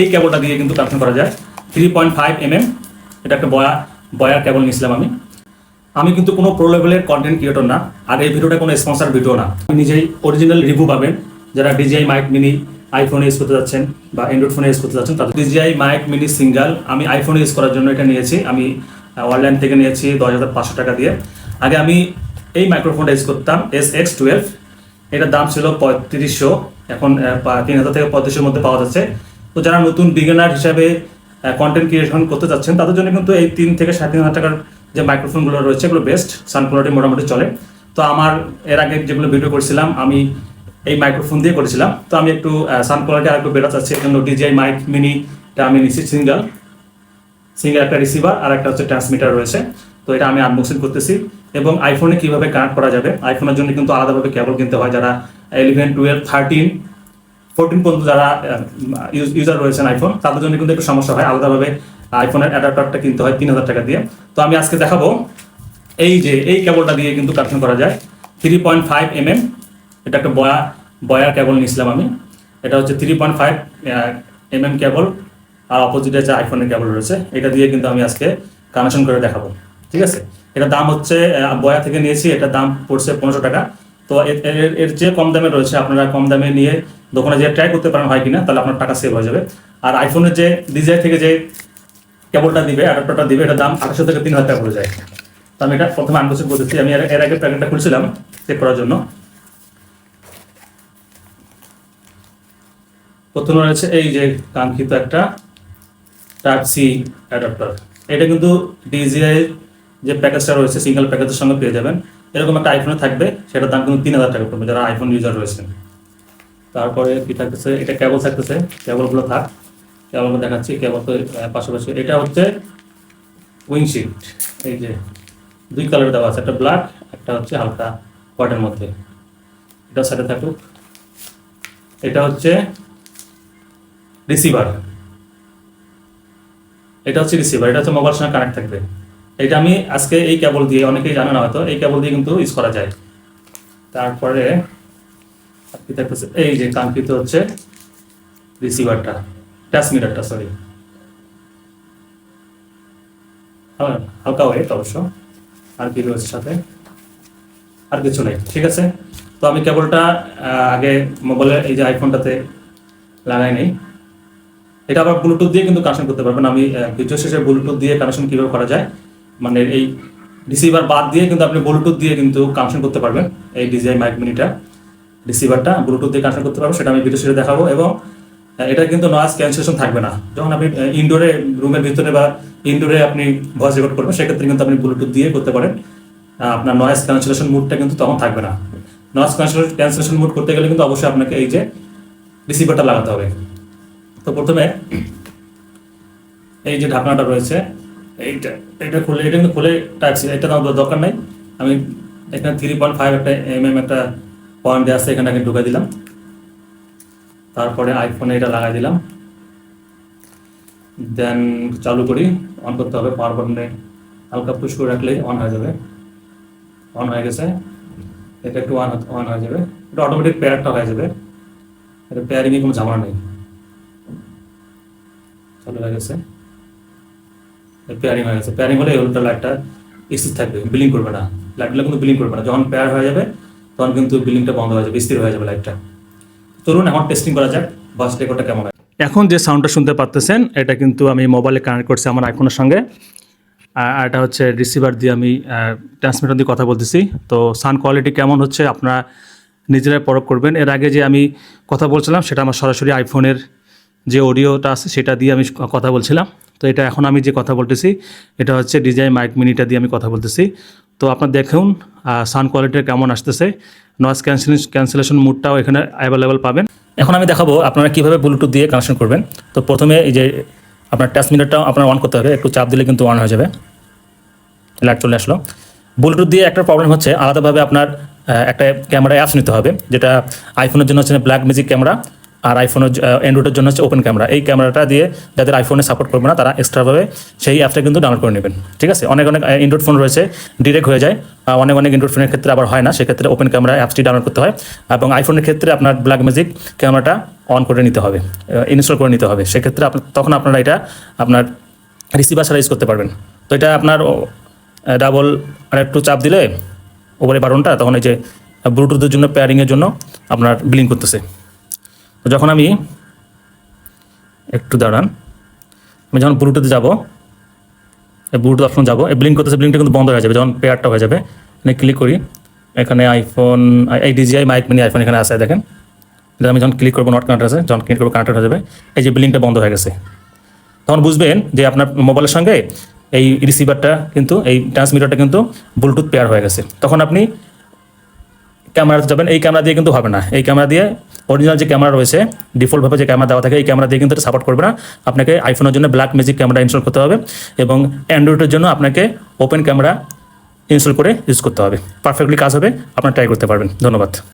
এই কেবলটা দিয়ে কিন্তু কানেকশন করা যায়। Three point five m m এটা একটা বয়া বয়ার কেবল নিয়েছিলাম আমি। আমি কিন্তু কোনো প্রো লেভেলের কন্টেন্ট ক্রিয়েটর না, আর এই ভিডিওটা কোনো স্পন্সার ভিডিও না। আপনি নিজেই অরিজিনাল রিভিউ পাবেন। যারা ডিজিআই মাইক মিনি আইফোনে ইউজ করতে যাচ্ছেন বা অ্যান্ড্রয়েড ফোনে ইউজ করতে যাচ্ছেন, তাদের ডিজিআই মাইক মিনি সিঙ্গাল আমি আইফোনে ইউজ করার জন্য এটা নিয়েছি। আমি অনলাইন থেকে নিয়েছি দশ হাজার পাঁচশো টাকা দিয়ে। আগে আমি এই মাইক্রোফোনটা ইউজ করতাম এস এক্স টুয়েলভ এটার দাম ছিল পঁয়ত্রিশশো। এখন তিন হাজার থেকে পঁয়ত্রিশশোর মধ্যে পাওয়া যাচ্ছে। তো যারা নতুন বিগিনার হিসাবে কন্টেন্ট ক্রিয়েশন করতে চাচ্ছেন তাদের জন্য কিন্তু এই তিন থেকে সাড়ে তিন হাজার টাকার যে মাইক্রোফোনগুলো রয়েছে, এগুলো বেস্ট সাউন্ড কোয়ালিটি মোটামুটি চলে। তো আমার, এর আগে যেগুলো ভিডিও করেছিলাম, আমি এই মাইক্রোফোন দিয়ে করেছিলাম। তো আমি একটু সাউন্ড কোয়ালিটি আর একটু বেটার চাচ্ছি, এর জন্য ডিজিআই মাইক মিনিটা আমি নিচ্ছি সিঙ্গেল সিঙ্গেল একটা রিসিভার আর একটা হচ্ছে ট্রান্সমিটার রয়েছে। তো এটা আমি আনবক্সিং করতেছি। এবং আইফোনে কীভাবে কানেক্ট করা যাবে? আইফোনের জন্য কিন্তু আলাদাভাবে কেবল কিনতে হয় যারা ইলেভেন টুয়েলভ থার্টিন ফোরটিন পর্যন্ত যারা ইউজার রয়েছেন আইফোন তাদের জন্য কিন্তু একটু সমস্যা হয়। আলাদাভাবে আইফোনের অ্যাডাপ্টারটা কিনতে হয় তিন হাজার টাকা দিয়ে। তো আমি আজকে দেখাবো এই যে, এই কেবলটা দিয়ে কিন্তু কানেকশন করা যায়। Three point five m m এটা একটা বয়া বয়ার কেবল নিয়েছিলাম আমি। এটা হচ্ছে three point five m m cable আর অপোজিটে যে আইফোনের কেবল রয়েছে। এটা দিয়ে কিন্তু আমি আজকে কানেকশন করে দেখাবো। ঠিক আছে? এটা দাম হচ্ছে বয়া থেকে নিয়েছি, এটার দাম পড়ছে পনেরোশো টাকা। তো এর- এর এর যে কম দামে রয়েছে। আপনারা কম দামে নিয়ে দোকানে যে ট্রাই করতে পারেন, হয় কিনা, তাহলে আপনার টাকা সেভ হয়ে যাবে। আর আইফোনের যে ডিজাইন থেকে যে কেবলটা দিবে অ্যাডাপ্টারটা দিবে, এটার দাম আঠাশশো থেকে তিন হাজার টাকা পড়ে যায়। তো আমি এটা প্রথমে আনবক্সিং করতেছি। আমি এর- এর আগে প্যাকেটটা খুলছিলাম চেক করার জন্য। প্রথমে রয়েছে এই যে কাঙ্ক্ষিত একটা টাইপ সি অ্যাডাপ্টার এটা কিন্তু ডিজিআই যে প্যাকেজটা রয়েছে সিঙ্গেল প্যাকেজের সঙ্গে পেয়ে যাবেন। এরকম একটা আইফোনে থাকবে, সেটার দাম কিন্তু তিন হাজার টাকা পড়বে, যারা আইফোন ইউজার রয়েছেন। তারপরে কি থাকতেছে? এটা কেবল থাকতেছে। কেবলগুলো থাক। কেবল দেখাচ্ছি। কেবল তো পাশাপাশি। এটা হচ্ছে উইংশিট এই যে, দুই কালার দেওয়া আছে। একটা ব্ল্যাক একটা হচ্ছে হালকা হোয়াইটের মধ্যে। এটা সাথে থাকুক। এটা হচ্ছে রিসিভার এটা হচ্ছে রিসিভার এটা হচ্ছে মোবাইল সঙ্গে কানেক্ট থাকবে। এটা আমি আজকে এই কেবল দিয়ে, অনেকেই জানে না হয়তো, এই কেবল দিয়ে কিন্তু ইউজ করা যায়। তারপরে এই যে কাঙ্ক্ষিত হচ্ছে রিসিভারটা ট্রান্সমিটারটা সরি হালকা ওয়েট অবশ্য, আর কি রয়েছে সাথে, আর কিছু নেই, ঠিক আছে? তো আমি কেবলটা আগে মোবাইলের এই যে আইফোনটাতে লাগাই নেই। এটা আবার ব্লুটুথ দিয়ে কিন্তু কানেকশন করতে পারবেন। আমি ভিডিও শেষে ব্লুটুথ দিয়ে কানেকশন কীভাবে করা যায় মানে এই রিসিভার বাদ দিয়ে কিন্তু আপনি ব্লুটুথ দিয়ে কিন্তু কানেকশন করতে পারবেন, এই ডিজাই মাইক মিনিটা রিসিভারটা ব্লুটুথ দিয়ে কানেকশন করতে পারব, সেটা আমি ভিডিও শেষে দেখাবো এবং এটা কিন্তু নয়েজ ক্যান্সেলেশন থাকবে না। যখন আপনি ইনডোরে রুমের ভিতরে বা ইনডোরে আপনি ভয়েস রেকর্ড করবেন, সেক্ষেত্রে কিন্তু আপনি ব্লুটুথ দিয়ে করতে পারেন। আপনার নয়েজ ক্যান্সেলেশন মুডটা কিন্তু তখন থাকবে না। নয়েজ ক্যান্সেলেশন মুড করতে গেলে কিন্তু অবশ্যই আপনাকে এই যে রিসিভারটা লাগাতে হবে। তো প্রথমে এই যে ঢাকনাটা রয়েছে, এইটা, এটা খুলে, এটা কিন্তু খুলে টাইপ এটা আমার দরকার নাই। আমি এখানে থ্রি পয়েন্ট ফাইভ একটা এম এম একটা পয়েন্ট দেওয়া আছে, এখানে ঢুকাই দিলাম। তারপরে আইফোনে এটা লাগাই দিলাম। দেন চালু করি অন করতে হবে পাওয়ার বাটনে হালকা পুশ করে রাখলেই অন হয়ে যাবে। অন হয়ে গেছে। এটা একটু অন অন হয়ে যাবে। এটা অটোমেটিক পেয়ারটা হয়ে যাবে। এটা পেয়ারিংয়ে কোনো ঝামেলা নেই। চালু হয়ে গেছে। পেয়ারিং হয়ে গেছে। পেয়ারিং হলে ওটা লাইটটা স্থির থাকবে। বিলিং করবে না। লাইটগুলো কিন্তু বিলিং করবে না। যখন পেয়ার হয়ে যাবে তখন কিন্তু বিল্ডিংটা বন্ধ হয়ে যাবে, স্থির হয়ে যাবে লাইটটা চলুন এখন টেস্টিং করা যাক ভয়েস রেকর্ডটা কেমন হয় এখন যে সাউন্ডটা শুনতে পাচ্তেছেন এটা কিন্তু আমি মোবাইলে কানেক্ট করছি আমার আইফোনের সঙ্গে। আর এটা হচ্ছে রিসিভার দিয়ে আমি ট্রান্সমিটার দিয়ে কথা বলতেছি। তো সাউন্ড কোয়ালিটি কেমন হচ্ছে, আপনারা নিজেরাই পরখ করবেন। এর আগে যে আমি কথা বলছিলাম, সেটা আমার সরাসরি আইফোনের যে অডিওটা আছে, সেটা দিয়ে আমি কথা বলছিলাম। তো এটা এখন আমি যে কথা বলতেছি, এটা হচ্ছে ডিজাই মাইক মিনিটা দিয়ে আমি কথা বলতেছি। তো আপনার দেখুন সাউন্ড কোয়ালিটি কেমন আসতেছে। নয়েজ ক্যান্সেলেশন ক্যান্সেলেশন মুডটাও এখানে অ্যাভেলেবেল পাবেন। এখন আমি দেখাবো আপনারা কীভাবে ব্লুটুথ দিয়ে কানেকশন করবেন। তো প্রথমে এই যে আপনার টাচ মিনিটটাও আপনার অন করতে হবে। একটু চাপ দিলে কিন্তু অন হয়ে যাবে। লাইট চলে আসলো। ব্লুটুথ দিয়ে একটা প্রবলেম হচ্ছে, আলাদাভাবে আপনার একটা ক্যামেরা অ্যাপস নিতে হবে। যেটা আইফোনের জন্য হচ্ছে ব্ল্যাক ম্যাজিক ক্যামেরা আর আইফোনের অ্যান্ড্রয়েডের জন্য হচ্ছে ওপেন ক্যামেরা এই ক্যামেরাটা দিয়ে যাদের আইফোনে সাপোর্ট করবে না, তারা এক্সট্রাভাবে সেই অ্যাপটা কিন্তু ডাউনলোড করে নেবেন। ঠিক আছে? অনেক অনেক অ্যান্ড্রয়েড ফোন রয়েছে ডিরেক্ট হয়ে যায়। অনেক অনেক অ্যান্ড্রয়েড ফোনের ক্ষেত্রে আবার হয় না, সেক্ষেত্রে ওপেন ক্যামেরা অ্যাপসটি ডাউনলোড করতে হয়। এবং আইফোনের ক্ষেত্রে আপনার ব্ল্যাক ম্যাজিক ক্যামেরাটা অন করে নিতে হবে ইনস্টল করে নিতে হবে। সেক্ষেত্রে আপনার তখন আপনারা এটা আপনার রিসিভার ছাড়া ইউজ করতে পারবেন। তো এটা আপনার ডাবল আর একটু চাপ দিলে, ওপরে বাটনটা, তখন এই যে ব্লুটুথের জন্য পেয়ারিংয়ের জন্য আপনার বিলিং করতেছে। তো যখন আমি একটু দাঁড়ান, আমি যখন ব্লুটুথে যাব ব্লুটুথ অপশন যাব, এই ব্লিঙ্ক করতেছে ব্লিঙ্কটা কিন্তু বন্ধ হয়ে যাবে, যখন পেয়ারটা হয়ে যাবে এখানে ক্লিক করি, এখানে আইফোন এই ডিজিআই মাইক মিনি আইফোন এখানে আছে, দেখেন। এটা আমি যখন ক্লিক করব নট কানেক্ট আছে, যখন ক্লিক করব কানেক্টেড হয়ে যাবে, এই যে ব্লিঙ্কটা বন্ধ হয়ে গেছে। তখন বুঝবেন যে আপনার মোবাইলের সঙ্গে এই রিসিভারটা কিন্তু, এই ট্রান্সমিটারটা কিন্তু ব্লুটুথ পেয়ার হয়ে গেছে। তখন আপনি ক্যামেরাতে যাবেন, এই ক্যামেরা দিয়ে কিন্তু হবে না। এই ক্যামেরা দিয়ে অরিজিনাল যে ক্যামেরা রয়েছে ডিফল্টভাবে যে ক্যামেরা দেওয়া থাকে, এই ক্যামেরা দিয়ে কিন্তু সাপোর্ট করবে না। আপনাকে আইফোনের জন্য ব্ল্যাক ম্যাজিক ক্যামেরা ইনস্টল করতে হবে এবং অ্যান্ড্রয়েডের জন্য আপনাকে ওপেন ক্যামেরা ইনস্টল করে ইউজ করতে হবে। পারফেক্টলি কাজ হবে, আপনার ট্রাই করতে পারবেন। ধন্যবাদ।